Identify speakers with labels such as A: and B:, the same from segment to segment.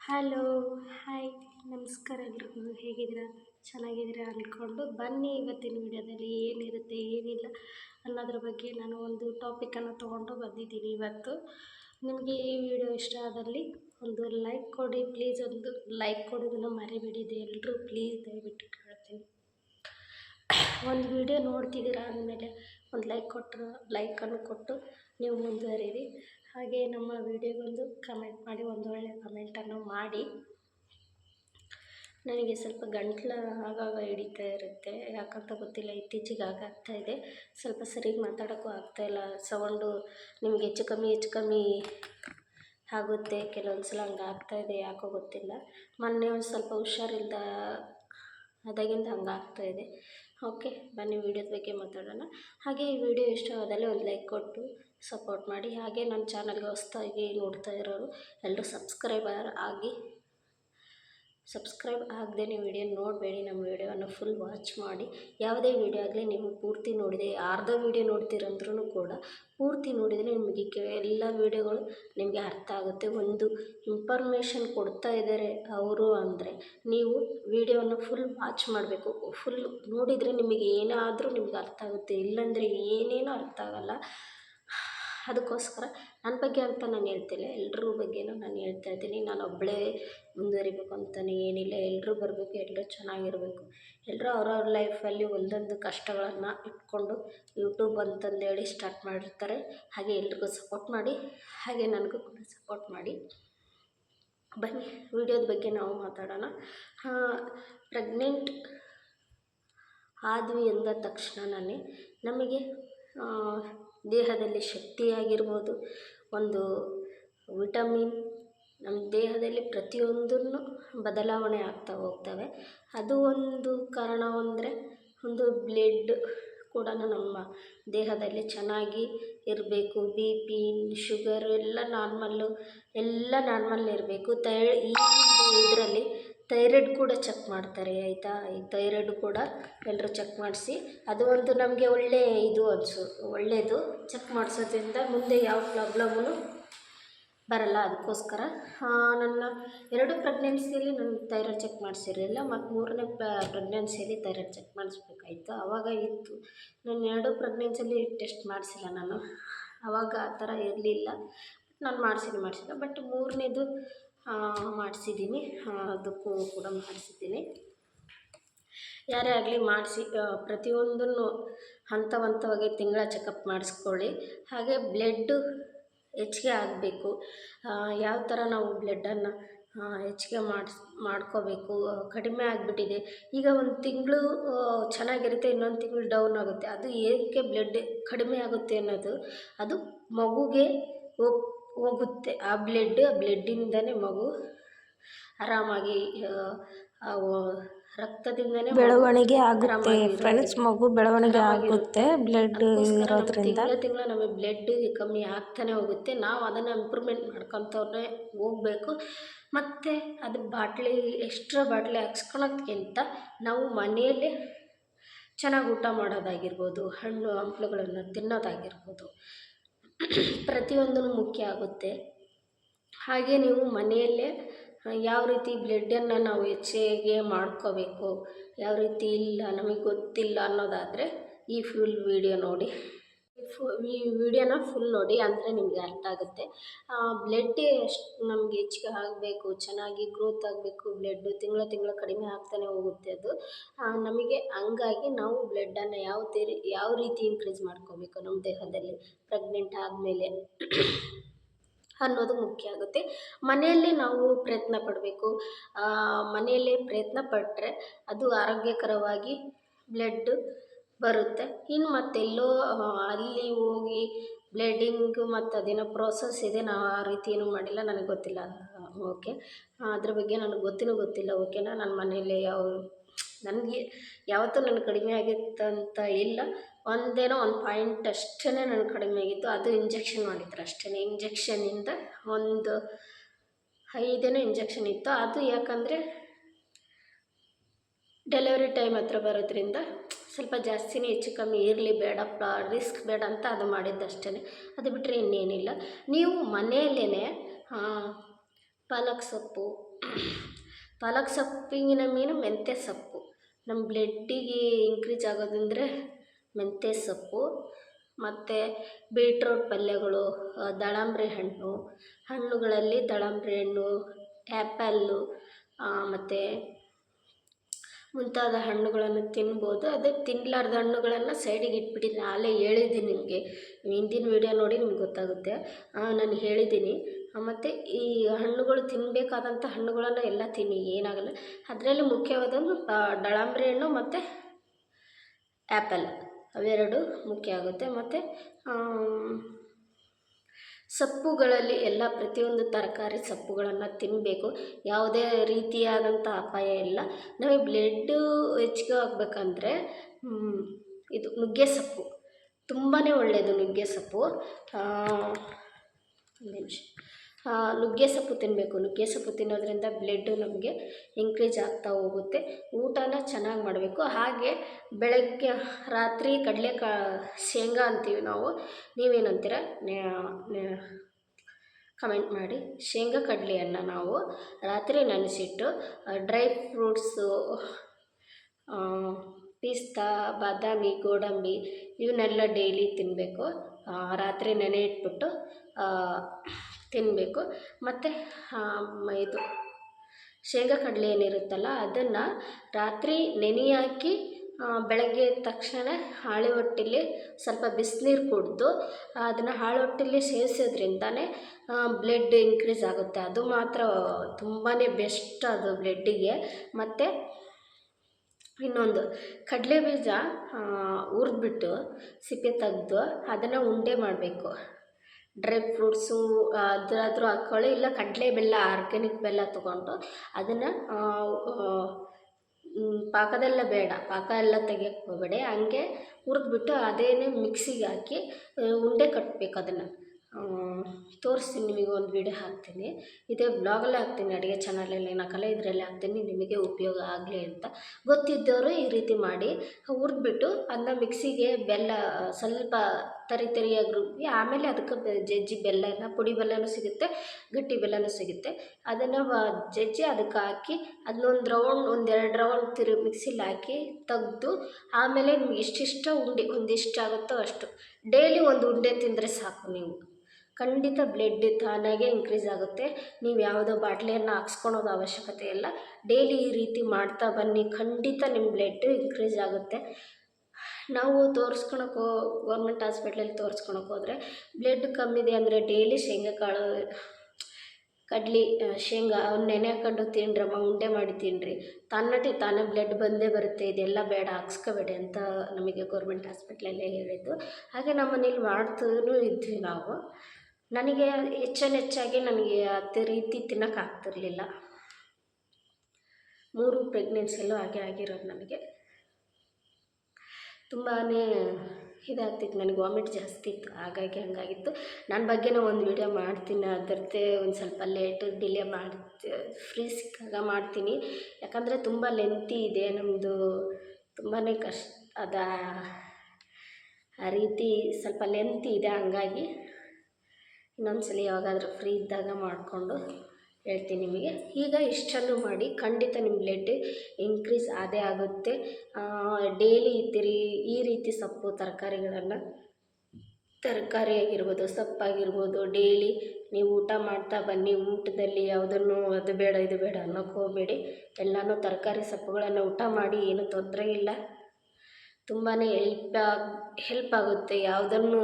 A: Hello, hi, ನಮಸ್ಕಾರ ಎಲ್ರಿಗೂ. ಹೇಗಿದ್ದೀರಾ? ಚೆನ್ನಾಗಿದ್ದೀರಾ ಅಂದ್ಕೊಂಡು ಬನ್ನಿ ಇವತ್ತಿನ ವಿಡಿಯೋದಲ್ಲಿ. ಏನಿರುತ್ತೆ, ಏನಿಲ್ಲ ಅನ್ನೋದ್ರ ಬಗ್ಗೆ ನಾನು ಒಂದು ಟಾಪಿಕನ್ನು ತೊಗೊಂಡು ಬಂದಿದ್ದೀನಿ ಇವತ್ತು. ನಿಮಗೆ ಈ ವಿಡಿಯೋ ಇಷ್ಟ ಆದಲ್ಲಿ ಒಂದು ಲೈಕ್ ಕೊಡಿ ಪ್ಲೀಸ್ ಒಂದು ಲೈಕ್ ಕೊಡೋದನ್ನು ಮರಿಬೇಡಿ ಎಲ್ಲರೂ ಪ್ಲೀಸ್ ದಯವಿಟ್ಟು ಕೇಳ್ತೀನಿ. ಒಂದು ವಿಡಿಯೋ ನೋಡ್ತಿದ್ದೀರಾ ಅಂದಮೇಲೆ ಒಂದು ಲೈಕ್ ಕೊಟ್ಟರು ಲೈಕನ್ನು ಕೊಟ್ಟು ನೀವು ಮುಂದುವರೀರಿ. ಹಾಗೆ ನಮ್ಮ ವಿಡಿಯೋಗೊಂದು ಕಮೆಂಟ್ ಮಾಡಿ, ಒಂದು ಒಳ್ಳೆಯ ಕಮೆಂಟನ್ನು ಮಾಡಿ. ನನಗೆ ಸ್ವಲ್ಪ ಗಂಟ್ಲು ಆಗಾಗ ಹಿಡಿತಾ ಇರುತ್ತೆ, ಯಾಕಂತ ಗೊತ್ತಿಲ್ಲ, ಇತ್ತೀಚೆಗೆ ಆಗಾಗ್ತಾ ಇದೆ. ಸ್ವಲ್ಪ ಸರಿಗೆ ಮಾತಾಡೋಕ್ಕೂ ಆಗ್ತಾಯಿಲ್ಲ ಸೌಂಡು ನಿಮಗೆ ಹೆಚ್ಚು ಕಮ್ಮಿ ಹೆಚ್ಚು ಕಮ್ಮಿ ಆಗುತ್ತೆ ಕೆಲವೊಂದು ಸಲ ಹಂಗೆ ಆಗ್ತಾಯಿದೆ ಯಾಕೋ ಗೊತ್ತಿಲ್ಲ. ಮೊನ್ನೆ ಒಂದು ಸ್ವಲ್ಪ ಹುಷಾರಿಲ್ಲದ ಅದಾಗಿಂದ ಹಂಗೆ ಆಗ್ತಾಯಿದೆ ಓಕೆ, ಬನ್ನಿ ವೀಡಿಯೋದ ಬಗ್ಗೆ ಮಾತಾಡೋಣ. ಹಾಗೆ ಈ ವಿಡಿಯೋ ಇಷ್ಟವಾದಲ್ಲಿ ಒಂದು ಲೈಕ್ ಕೊಟ್ಟು ಸಪೋರ್ಟ್ ಮಾಡಿ. ಹಾಗೆ ನನ್ನ ಚಾನಲ್ಗೆ ಹೊಸ್ತಾಗಿ ನೋಡ್ತಾ ಇರೋರು ಎಲ್ಲರೂ ಸಬ್ಸ್ಕ್ರೈಬರ್ ಆಗಿ ಸಬ್ಸ್ಕ್ರೈಬ್ ಆಗದೆ ನೀವು ವಿಡಿಯೋ ನೋಡಬೇಡಿ ನಮ್ಮ ವಿಡಿಯೋವನ್ನು ಫುಲ್ ವಾಚ್ ಮಾಡಿ. ಯಾವುದೇ ವಿಡಿಯೋ ಆಗಲಿ ನೀವು ಪೂರ್ತಿ ನೋಡಿದೆ ಅರ್ಧ ವಿಡಿಯೋ ನೋಡ್ತೀರಂದ್ರೂ ಕೂಡ ಪೂರ್ತಿ ನೋಡಿದರೆ ನಿಮಗೆ ಎಲ್ಲ ವಿಡಿಯೋಗಳು ನಿಮಗೆ ಅರ್ಥ ಆಗುತ್ತೆ. ಒಂದು ಇನ್ಫಾರ್ಮೇಷನ್ ಕೊಡ್ತಾ ಇದ್ದಾರೆ ಅವರು ಅಂದರೆ ನೀವು ವಿಡಿಯೋನ ಫುಲ್ ವಾಚ್ ಮಾಡಬೇಕು. ಫುಲ್ ನೋಡಿದರೆ ನಿಮಗೆ ಏನಾದರೂ ನಿಮ್ಗೆ ಅರ್ಥ ಆಗುತ್ತೆ. ಇಲ್ಲಾಂದರೆ ಏನೇನೂ ಅರ್ಥ ಆಗೋಲ್ಲ. ಅದಕ್ಕೋಸ್ಕರ ನನ್ನ ಬಗ್ಗೆ ಅಂತ ನಾನು ಹೇಳ್ತಿಲ್ಲ ಎಲ್ರ ಬಗ್ಗೆಯೂ ನಾನು ಹೇಳ್ತಾ ಇದ್ದೀನಿ. ನಾನು ಒಬ್ಬಳೇ ಮುಂದುವರಿಬೇಕು ಅಂತಲೇ ಏನಿಲ್ಲ ಎಲ್ಲರೂ ಬರಬೇಕು ಎಲ್ಲರೂ ಚೆನ್ನಾಗಿರಬೇಕು. ಎಲ್ಲರೂ ಅವ್ರವ್ರ ಲೈಫಲ್ಲಿ ಒಂದೊಂದು ಕಷ್ಟಗಳನ್ನು ಇಟ್ಕೊಂಡು ಯೂಟ್ಯೂಬ್ ಅಂತಂದೇಳಿ ಸ್ಟಾರ್ಟ್ ಮಾಡಿರ್ತಾರೆ. ಹಾಗೆ ಎಲ್ರಿಗೂ ಸಪೋರ್ಟ್ ಮಾಡಿ, ಹಾಗೆ ನನಗೂ ಕೂಡ ಸಪೋರ್ಟ್ ಮಾಡಿ. ಬನ್ನಿ, ವಿಡಿಯೋದ ಬಗ್ಗೆ ನಾವು ಮಾತಾಡೋಣ. ಪ್ರೆಗ್ನೆಂಟ್ ಆದ್ವಿ ಎಂದ ತಕ್ಷಣನೇ ನಮಗೆ ದೇಹದಲ್ಲಿ ಶಕ್ತಿಯಾಗಿರ್ಬೋದು. ಒಂದು ವಿಟಮಿನ್ ನಮ್ಮ ದೇಹದಲ್ಲಿ ಪ್ರತಿಯೊಂದನ್ನು ಬದಲಾವಣೆ ಆಗ್ತಾ ಹೋಗ್ತವೆ. ಅದು ಒಂದು ಕಾರಣ ಅಂದರೆ ಒಂದು ಬ್ಲೆಡ್ ಕೂಡ ನಮ್ಮ ದೇಹದಲ್ಲಿ ಚೆನ್ನಾಗಿ ಇರಬೇಕು. ಬಿ ಪಿ ಶುಗರ್ ಎಲ್ಲ ನಾರ್ಮಲ್ಲು ಎಲ್ಲ ನಾರ್ಮಲ್ ಇರಬೇಕು. ತೈ ಈ ಇದರಲ್ಲಿ ಥೈರಾಯ್ಡ್ ಕೂಡ ಚೆಕ್ ಮಾಡ್ತಾರೆ, ಆಯಿತಾ? ಈ ಥೈರಾಯ್ಡ್ ಕೂಡ ಎಲ್ಲರೂ ಚೆಕ್ ಮಾಡಿಸಿ. ಅದು ಒಂದು ನಮಗೆ ಒಳ್ಳೆಯ ಇದು ಅನಿಸು ಒಳ್ಳೆಯದು ಚೆಕ್ ಮಾಡಿಸೋದ್ರಿಂದ ಮುಂದೆ ಯಾವ ಪ್ರಾಬ್ಲಮ್ಮು ಬರಲ್ಲ ಅದಕ್ಕೋಸ್ಕರ ನನ್ನ ಎರಡು ಪ್ರೆಗ್ನೆನ್ಸಿಯಲ್ಲಿ ನಾನು ಥೈರಾಯ್ಡ್ ಚೆಕ್ ಮಾಡಿಸಿರಲಿಲ್ಲ, ಮತ್ತು ಮೂರನೇ ಪ್ರೆಗ್ನೆನ್ಸಿಯಲ್ಲಿ ಥೈರಾಯ್ಡ್ ಚೆಕ್ ಮಾಡಿಸ್ಬೇಕಾಯ್ತು. ಆವಾಗ ಇತ್ತು. ನಾನು ಎರಡು ಪ್ರೆಗ್ನೆನ್ಸಿಯಲ್ಲಿ ಟೆಸ್ಟ್ ಮಾಡಿಸಿಲ್ಲ ನಾನು. ಆವಾಗ ಆ ಥರ ಇರಲಿಲ್ಲ. ನಾನು ಮಾಡಿಸಿದ್ದು ಮಾಡಿಸಿಲ್ಲ. ಬಟ್ ಮೂರನೇದು ಮಾಡಿಸಿದ್ದೀನಿ. ಅದಕ್ಕೂ ಕೂಡ ಮಾಡಿಸಿದ್ದೀನಿ. ಯಾರೇ ಆಗಲಿ ಮಾಡಿಸಿ ಪ್ರತಿಯೊಂದನ್ನು ಹಂತ ಹಂತವಾಗಿ ತಿಂಗಳ ಚೆಕಪ್ ಮಾಡಿಸ್ಕೊಳ್ಳಿ. ಹಾಗೆ ಬ್ಲೆಡ್ಡು ಹೆಚ್ಚಿಗೆ ಆಗಬೇಕು. ಯಾವ ಥರ ನಾವು ಬ್ಲೆಡ್ಡನ್ನು ಹೆಚ್ಚಿಗೆ ಮಾಡಿಸ್, ಮಾಡ್ಕೋಬೇಕು ಕಡಿಮೆ ಆಗಿಬಿಟ್ಟಿದೆ. ಈಗ ಒಂದು ತಿಂಗಳು ಚೆನ್ನಾಗಿರುತ್ತೆ, ಇನ್ನೊಂದು ತಿಂಗಳು ಡೌನ್ ಆಗುತ್ತೆ. ಅದು ಏನಕ್ಕೆ ಬ್ಲಡ್ ಕಡಿಮೆ ಆಗುತ್ತೆ ಅನ್ನೋದು, ಅದು ಮಗುಗೆ ಹೋಗ್ ಹೋಗುತ್ತೆ. ಆ ಬ್ಲೆಡ್ ಆ ಬ್ಲೆಡ್ಡಿಂದನೇ ಮಗು ಆರಾಮಾಗಿ ರಕ್ತದಿಂದನೇ
B: ಬೆಳವಣಿಗೆ ಆಗುತ್ತೆ ಫ್ರೆಂಡ್ಸ್ ಮಗು ಬೆಳವಣಿಗೆ ಆಗುತ್ತೆ ಬ್ಲಡ್ ಇರೋದ್ರಿಂದ.
A: ತಿಂಗಳ ತಿಂಗಳ ನಮಗೆ ಬ್ಲಡ್ ಕಮ್ಮಿ ಆಗ್ತಾನೆ ಹೋಗುತ್ತೆ. ನಾವು ಅದನ್ನು ಇಂಪ್ರೂವ್ಮೆಂಟ್ ಮಾಡ್ಕೊತವ್ರೆ ಹೋಗಬೇಕು. ಮತ್ತು ಅದು ಬಾಟ್ಲಿ ಎಕ್ಸ್ಟ್ರಾ ಬಾಟ್ಲಿ ಹಾಕ್ಸ್ಕೊಳೋದ್ಕಿಂತ ನಾವು ಮನೆಯಲ್ಲೇ ಚೆನ್ನಾಗಿ ಊಟ ಮಾಡೋದಾಗಿರ್ಬೋದು ಹಣ್ಣು ಹಂಪ್ಲುಗಳನ್ನು ತಿನ್ನೋದಾಗಿರ್ಬೋದು. ಪ್ರತಿಯೊಂದೂ ಮುಖ್ಯ ಆಗುತ್ತೆ. ಹಾಗೆ ನೀವು ಮನೆಯಲ್ಲೇ ಯಾವ ರೀತಿ ಬ್ಲಡ್ಡನ್ನು ನಾವು ಹೆಚ್ಚಿಗೆ ಮಾಡ್ಕೋಬೇಕು, ಯಾವ ರೀತಿ ಇಲ್ಲ, ನಮಗೆ ಗೊತ್ತಿಲ್ಲ ಅನ್ನೋದಾದರೆ ಈ ಫುಲ್ ವೀಡಿಯೋ ನೋಡಿ. ಫು ಈ ವಿಡಿಯೋನ ಫುಲ್ ನೋಡಿ ಅಂದರೆ ನಿಮಗೆ ಅರ್ಥ ಆಗುತ್ತೆ. ಬ್ಲಡ್ ಎಷ್ಟು ನಮಗೆ ಹೆಚ್ಚಿಗೆ ಆಗಬೇಕು, ಚೆನ್ನಾಗಿ ಗ್ರೋತ್ ಆಗಬೇಕು ಬ್ಲಡ್ಡು ತಿಂಗಳ ತಿಂಗಳ ಕಡಿಮೆ ಆಗ್ತಾನೆ ಹೋಗುತ್ತೆ ಅದು. ನಮಗೆ ಹಂಗಾಗಿ ನಾವು ಬ್ಲಡ್ಡನ್ನು ಯಾವ ತೀರಿ, ಯಾವ ರೀತಿ ಇನ್ಕ್ರೀಸ್ ಮಾಡ್ಕೋಬೇಕು ನಮ್ಮ ದೇಹದಲ್ಲಿ ಪ್ರೆಗ್ನೆಂಟ್ ಆದಮೇಲೆ ಅನ್ನೋದು ಮುಖ್ಯ ಆಗುತ್ತೆ. ಮನೆಯಲ್ಲೇ ನಾವು ಪ್ರಯತ್ನ ಪಡಬೇಕು. ಮನೆಯಲ್ಲೇ ಪ್ರಯತ್ನ ಪಟ್ಟರೆ ಅದು ಆರೋಗ್ಯಕರವಾಗಿ ಬ್ಲಡ್ಡು ಬರುತ್ತೆ. ಇನ್ನು ಮತ್ತೆಲ್ಲೋ ಅಲ್ಲಿ ಹೋಗಿ ಬ್ಲಡಿಂಗು ಮತ್ತು ಅದೇನೋ ಪ್ರೋಸೆಸ್ ಇದೆ ನಾವು ಆ ರೀತಿ ಏನೂ ಮಾಡಿಲ್ಲ, ನನಗೆ ಗೊತ್ತಿಲ್ಲ ಓಕೆ ಅದ್ರ ಬಗ್ಗೆ ನನಗೆ ಗೊತ್ತಿನೂ ಗೊತ್ತಿಲ್ಲ ಓಕೆನಾ ನನ್ನ ಮನೇಲಿ ಯಾವ, ನನಗೆ ಯಾವತ್ತೂ ನನಗೆ ಕಡಿಮೆ ಆಗಿತ್ತಂತ ಇಲ್ಲ. ಒಂದೇನೋ ಒಂದು ಪಾಯಿಂಟ್ ಅಷ್ಟೇ ನನಗೆ ಕಡಿಮೆ ಆಗಿತ್ತು. ಅದು ಇಂಜೆಕ್ಷನ್ ಮಾಡಿದ್ರು ಅಷ್ಟೇ ಇಂಜೆಕ್ಷನಿಂದ ಒಂದು ಐದೇನೋ ಇಂಜೆಕ್ಷನ್ ಇತ್ತು. ಅದು ಯಾಕಂದರೆ ಡೆಲಿವರಿ ಟೈಮ್ ಹತ್ರ ಬರೋದ್ರಿಂದ ಸ್ವಲ್ಪ ಜಾಸ್ತಿನೇ ಹೆಚ್ಚು ಕಮ್ಮಿ ಇರಲಿ ಬೇಡಪ್ಪ ರಿಸ್ಕ್ ಬೇಡ ಅಂತ ಅದು ಮಾಡಿದ್ದಷ್ಟೇ ಅದು ಬಿಟ್ಟರೆ ಇನ್ನೇನಿಲ್ಲ. ನೀವು ಮನೆಯಲ್ಲೇ ಪಾಲಕ್ ಸೊಪ್ಪು, ಪಾಲಕ್ ಸೊಪ್ಪಿನ ಮೀನು ಮೆಂತ್ಯ ಸೊಪ್ಪು. ನಮ್ಮ ಬ್ಲಡ್ಡಿಗೆ ಇನ್ಕ್ರೀಸ್ ಆಗೋದಂದರೆ ಮೆಂತ್ಯ ಸೊಪ್ಪು. ಮತ್ತು ಬೀಟ್ರೋಟ್ ಪಲ್ಯಗಳು ದಳಂಬ್ರಿ ಹಣ್ಣು, ಹಣ್ಣುಗಳಲ್ಲಿ ದಾಳಂಬ್ರಿ ಹಣ್ಣು ಆ್ಯಪಲ್ಲು ಮತ್ತು ಮುಂತಾದ ಹಣ್ಣುಗಳನ್ನು ತಿನ್ಬೋದು. ಅದೇ ತಿನ್ನಲಾರ್ದ ಹಣ್ಣುಗಳನ್ನು ಸೈಡಿಗೆ ಇಟ್ಬಿಟ್ಟಿದ್ದೀನಿ ಆಗಲೇ ಹೇಳಿದ್ದೀನಿ ನಿಮಗೆ. ಹಿಂದಿನ ವೀಡಿಯೋ ನೋಡಿ ನಿಮ್ಗೆ ಗೊತ್ತಾಗುತ್ತೆ. ನಾನು ಹೇಳಿದ್ದೀನಿ. ಮತ್ತು ಈ ಹಣ್ಣುಗಳು ತಿನ್ನಬೇಕಾದಂಥ ಹಣ್ಣುಗಳನ್ನು ಎಲ್ಲ ತಿನ್ನಿ, ಏನಾಗಲ್ಲ. ಅದರಲ್ಲಿ ಮುಖ್ಯವಾದದ್ದು ದಾಳಂಬ್ರಿ ಹಣ್ಣು ಮತ್ತು ಆ್ಯಪಲ್ ಅವೆರಡು ಮುಖ್ಯ ಆಗುತ್ತೆ. ಮತ್ತು ಸೊಪ್ಪುಗಳಲ್ಲಿ ಎಲ್ಲ ಪ್ರತಿಯೊಂದು ತರಕಾರಿ ಸೊಪ್ಪುಗಳನ್ನು ತಿನ್ನಬೇಕು ಯಾವುದೇ ರೀತಿಯಾದಂಥ ಅಪಾಯ ಇಲ್ಲ. ನಮಗೆ ಬ್ಲಡ್ಡು ಹೆಚ್ಚಿಗೆ ಆಗಬೇಕಂದ್ರೆ ಇದು ನುಗ್ಗೆ ಸೊಪ್ಪು. ತುಂಬಾ ಒಳ್ಳೆಯದು ನುಗ್ಗೆ ಸೊಪ್ಪು. ಒಂದು ನುಗ್ಗೆ ಸೊಪ್ಪು ತಿನ್ನಬೇಕು ನುಗ್ಗೆ ಸೊಪ್ಪು ತಿನ್ನೋದ್ರಿಂದ ಬ್ಲಡ್ಡು ನಮಗೆ ಇನ್ಕ್ರೀಜ್ ಆಗ್ತಾ ಹೋಗುತ್ತೆ. ಊಟನ ಚೆನ್ನಾಗಿ ಮಾಡಬೇಕು. ಹಾಗೆ ಬೆಳಗ್ಗೆ ರಾತ್ರಿ ಕಡಲೆಕಾ, ಶೇಂಗಾ ಅಂತೀವಿ ನಾವು. ನೀವೇನಂತೀರ? ಕಮೆಂಟ್ ಮಾಡಿ. ಶೇಂಗಾ ಕಡಲೆಯನ್ನು ನಾವು ರಾತ್ರಿ ನೆನೆಸಿಟ್ಟು ಡ್ರೈ ಫ್ರೂಟ್ಸು ಪಿಸ್ತಾ, ಬಾದಾಮಿ, ಗೋಡಂಬಿ ಇವನ್ನೆಲ್ಲ ಡೈಲಿ ತಿನ್ನಬೇಕು ರಾತ್ರಿ ನೆನೆ ಇಟ್ಬಿಟ್ಟು ತಿನ್ನಬೇಕು ಮತ್ತು ಇದು ಶೇಂಗಾ ಕಡಲೆ ಏನಿರುತ್ತಲ್ಲ, ಅದನ್ನು ರಾತ್ರಿ ನೆನೆ ಹಾಕಿ ಬೆಳಗ್ಗೆ ಎದ್ದ ತಕ್ಷಣ ಹಾಳೆ ಹೊಟ್ಟೆಲಿ ಸ್ವಲ್ಪ ಬಿಸಿನೀರು ಕುಡಿದು, ಅದನ್ನು ಹಾಳೆ ಹೊಟ್ಟೆಲಿ ಸೇವಿಸೋದ್ರಿಂದನೇ ಬ್ಲಡ್ ಇನ್ಕ್ರೀಸ್ ಆಗುತ್ತೆ. ಅದು ಮಾತ್ರ ತುಂಬಾ ಬೆಸ್ಟ್ ಅದು ಬ್ಲಡ್ಡಿಗೆ. ಮತ್ತು, ಇನ್ನೊಂದು, ಕಡಲೆ ಬೀಜ ಹುರಿದ್ಬಿಟ್ಟು ಸಿಪ್ಪೆ ತೆಗೆದು ಅದನ್ನು ಉಂಡೆ ಮಾಡಬೇಕು. ಡ್ರೈ ಫ್ರೂಟ್ಸು ಅದಾದರೂ ಹಾಕ್ಕೊಳ್ಳಿ ಇಲ್ಲ ಕಡಲೆ ಬೆಲ್ಲ, ಆರ್ಗ್ಯಾನಿಕ್ ಬೆಲ್ಲ ತೊಗೊಂಡು ಅದನ್ನು ಪಾಕದೆಲ್ಲ ಬೇಡ, ಪಾಕ ಎಲ್ಲ ತೆಗಿಯಕ್ಕೆ ಹೋಗಬೇಡಿ. ಹಂಗೆ ಹುರಿದ್ಬಿಟ್ಟು ಅದೇನೇ ಮಿಕ್ಸಿಗೆ ಹಾಕಿ ಉಂಡೆ ಕಟ್ಟಬೇಕು ಅದನ್ನು. ತೋರಿಸ್ತೀನಿ ನಿಮಗೆ ಒಂದು ವೀಡಿಯೋ ಹಾಕ್ತೀನಿ. ಇದೇ ಬ್ಲಾಗಲ್ಲೇ ಹಾಕ್ತೀನಿ, ಅಡುಗೆ ಚಾನಲಲ್ಲಿ ನಕಲೆ ಇದರಲ್ಲಿ ಹಾಕ್ತೀನಿ, ನಿಮಗೆ ಉಪಯೋಗ ಆಗಲಿ ಅಂತ. ಗೊತ್ತಿದ್ದವರು ಈ ರೀತಿ ಮಾಡಿ ಹುರಿದ್ಬಿಟ್ಟು ಅದನ್ನ ಮಿಕ್ಸಿಗೆ ಬೆಲ್ಲ, ಸ್ವಲ್ಪ ತರಿ ತರಿಯಾಗಿ ರುಬ್ಬಿ ಆಮೇಲೆ ಅದಕ್ಕೆ ಜಜ್ಜಿ ಬೆಲ್ಲನ ಪುಡಿ ಬೆಲ್ಲನೂ ಸಿಗುತ್ತೆ, ಗಟ್ಟಿ ಬೆಲ್ಲನೂ ಸಿಗುತ್ತೆ. ಅದನ್ನು ಜಜ್ಜಿ ಅದಕ್ಕೆ ಹಾಕಿ ಅದನ್ನೊಂದು ರೌಂಡ್, ಒಂದೆರಡು ರೌಂಡ್ ತಿರು ಮಿಕ್ಸಿಲಿ ಹಾಕಿ ತೆಗ್ದು ಆಮೇಲೆ ನಿಮ್ಗೆ ಇಷ್ಟಿಷ್ಟ ಉಂಡೆ ಒಂದಿಷ್ಟು ಆಗುತ್ತೋ ಅಷ್ಟು. ಡೈಲಿ ಒಂದು ಉಂಡೆ ತಿಂದರೆ ಸಾಕು ನೀವು. ಖಂಡಿತ ಬ್ಲಡ್ ತಾನಾಗೆ ಇನ್ಕ್ರೀಸ್ ಆಗುತ್ತೆ. ನೀವು ಯಾವುದೋ ಬಾಟ್ಲಿಯನ್ನು ಹಾಕ್ಸ್ಕೊಳೋದು ಅವಶ್ಯಕತೆ ಇಲ್ಲ. ಡೈಲಿ ಈ ರೀತಿ ಮಾಡ್ತಾ ಬನ್ನಿ. ಖಂಡಿತ ನಿಮ್ಮ ಬ್ಲಡ್ ಇನ್ಕ್ರೀಸ್ ಆಗುತ್ತೆ. ನಾವು ತೋರಿಸ್ಕೊಳಕ್ಕೆ ಗೌರ್ಮೆಂಟ್ ಹಾಸ್ಪಿಟ್ಲಲ್ಲಿ ತೋರಿಸ್ಕೊಳಕ್ಕೆ ಹೋದರೆ ಬ್ಲಡ್ ಕಮ್ಮಿದೆ ಅಂದರೆ ಡೈಲಿ ಶೇಂಗಾ ಕಾಳು, ಕಡ್ಲಿ ಶೇಂಗಾ ಅವ್ನು ನೆನೆ ಹಾಕೊಂಡು ತಿನ್ನಿರಮ್ಮ ಉಂಡೆ ಮಾಡಿ ತಿನ್ನಿರಿ ತನ್ನಟಿ ತಾನೇ ಬ್ಲಡ್ ಬಂದೇ ಬರುತ್ತೆ, ಇದೆಲ್ಲ ಬೇಡ, ಹಾಕ್ಸ್ಕೋಬೇಡಿ ಅಂತ ನಮಗೆ ಗೌರ್ಮೆಂಟ್ ಹಾಸ್ಪಿಟ್ಲಲ್ಲೇ ಹೇಳಿದ್ದು. ಹಾಗೆ ನಮ್ಮ ಮನೇಲಿ ಮಾಡ್ತೂ ಇದ್ವಿ ನಾವು. ನನಗೆ ಹೆಚ್ಚಾನೆಚ್ಚಾಗಿ ನನಗೆ ಅದೇ ರೀತಿ ತಿನ್ನೋಕ್ಕಾಗ್ತಿರ್ಲಿಲ್ಲ ಮೂರು ಪ್ರೆಗ್ನೆನ್ಸಿಯಲ್ಲೂ ಹಾಗೆ ಆಗಿರೋದು ನನಗೆ ತುಂಬಾ ಇದಾಗ್ತಿತ್ತು ನನಗೆ ವಾಮಿಟ್ ಜಾಸ್ತಿ ಇತ್ತು, ಹಾಗಾಗಿ ಹಂಗಾಗಿತ್ತು. ನನ್ನ ಬಗ್ಗೆನೂ ಒಂದು ವೀಡಿಯೋ ಮಾಡ್ತೀನಿ, ಅದರದ್ದೇ ಒಂದು ಸ್ವಲ್ಪ ಲೇಟ್ ಡಿಲೇ ಮಾಡ್ತಿ ಫ್ರೀ ಸಿಕ್ಕಾಗ ಮಾಡ್ತೀನಿ. ಯಾಕಂದರೆ ತುಂಬ ಲೆಂತಿ ಇದೆ ನಮ್ಮದು ತುಂಬಾ ಕಷ್ಟ ಅದ ಆ ರೀತಿ ಸ್ವಲ್ಪ ಲೆಂತಿ ಇದೆ, ಹಂಗಾಗಿ ಇನ್ನೊಂದು ಸಲ ಯಾವಾಗಾದರೂ ಫ್ರೀ ಇದ್ದಾಗ ಮಾಡಿಕೊಂಡು ಹೇಳ್ತೀನಿ ನಿಮಗೆ. ಈಗ ಇಷ್ಟನ್ನು ಮಾಡಿ ಖಂಡಿತ ನಿಮ್ಮ ಬ್ಲಡ್ ಇನ್ಕ್ರೀಸ್ ಆದೇ ಆಗುತ್ತೆ. ಡೈಲಿ ತಿರಿ, ಈ ರೀತಿ ಸೊಪ್ಪು ತರಕಾರಿಗಳನ್ನು, ತರಕಾರಿ ಆಗಿರ್ಬೋದು, ಸೊಪ್ಪಾಗಿರ್ಬೋದು ಡೈಲಿ ನೀವು ಊಟ ಮಾಡ್ತಾ ಬನ್ನಿ, ಊಟದಲ್ಲಿ ಯಾವುದನ್ನು ಅದು ಬೇಡ, ಇದು ಬೇಡ ಅನ್ನೋಕ್ಕೆ ಹೋಗಬೇಡಿ. ಎಲ್ಲನೂ ತರಕಾರಿ ಸೊಪ್ಪುಗಳನ್ನು ಊಟ ಮಾಡಿ, ಏನೂ ತೊಂದರೆ ಇಲ್ಲ. ತುಂಬಾ ಹೆಲ್ಪ್ ಹೆಲ್ಪ್ ಆಗುತ್ತೆ. ಯಾವುದನ್ನು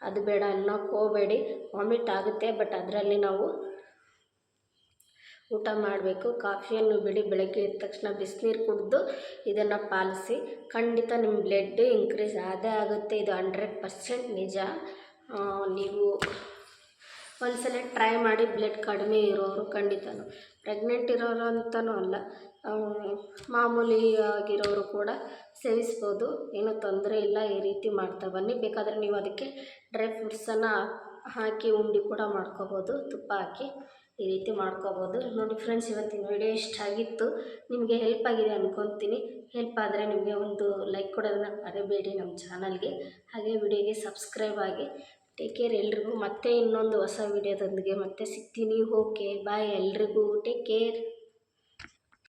A: ಅದು ಬೇಡ ಅನ್ನೋಕ್ಕೆ ಹೋಗಬೇಡಿ. ವಾಮಿಟ್ ಆಗುತ್ತೆ ಬಟ್ ಅದರಲ್ಲಿ ನಾವು ಊಟ ಮಾಡಬೇಕು, ಕಾಫಿಯನ್ನು ಬಿಡಿ ಬೆಳಗ್ಗೆ ಎದ್ದ ತಕ್ಷಣ ಬಿಸಿನೀರು ಕುಡಿದು ಇದನ್ನು ಪಾಲಿಸಿ, ಖಂಡಿತ ನಿಮ್ಮ ಬ್ಲಡ್ ಇನ್ಕ್ರೀಸ್ ಆದೇ ಆಗುತ್ತೆ, ಇದು ಹಂಡ್ರೆಡ್ ಪರ್ಸೆಂಟ್ ನಿಜ. ನೀವು ಒಂದ್ಸಲ ಟ್ರೈ ಮಾಡಿ ಬ್ಲಡ್ ಕಡಿಮೆ ಇರೋರು ಖಂಡಿತನೂ. ಪ್ರೆಗ್ನೆಂಟ್ ಇರೋರು ಅಂತಲೂ ಅಲ್ಲ ಮಾಮೂಲಿ ಆಗಿರೋರು ಕೂಡ ಸೇವಿಸ್ಬೋದು, ಏನೂ ತೊಂದರೆ ಇಲ್ಲ, ಈ ರೀತಿ ಮಾಡ್ತಾ ಬನ್ನಿ. ಬೇಕಾದರೆ ನೀವು ಅದಕ್ಕೆ ಡ್ರೈ ಫ್ರೂಟ್ಸನ್ನು ಹಾಕಿ, ಉಂಡೆ ಕೂಡ ಮಾಡ್ಕೋಬೋದು, ತುಪ್ಪ ಹಾಕಿ. ಈ ರೀತಿ ಮಾಡ್ಕೋಬೋದು. ನೋಡಿ ಫ್ರೆಂಡ್ಸ್ ಇವತ್ತಿನ ವಿಡಿಯೋ ಇಷ್ಟ ಆಗಿತ್ತು. ನಿಮಗೆ ಹೆಲ್ಪ್ ಆಗಿದೆ ಅಂದ್ಕೊತೀನಿ ಹೆಲ್ಪ್ ಆದರೆ ನಿಮಗೆ ಒಂದು ಲೈಕ್ ಕೊಡೋದನ್ನ ಮರಿಬೇಡಿ ನಮ್ಮ ಚಾನಲ್ಗೆ ಹಾಗೆ ವಿಡಿಯೋಗೆ ಸಬ್ಸ್ಕ್ರೈಬ್ ಆಗಿ. ಟೇಕ್ ಕೇರ್ ಎಲ್ರಿಗೂ. ಮತ್ತೆ ಇನ್ನೊಂದು ಹೊಸ ವಿಡಿಯೋದೊಂದಿಗೆ ಮತ್ತೆ ಸಿಗ್ತೀನಿ. ಓಕೆ ಬಾಯ್ ಎಲ್ರಿಗೂ. Take care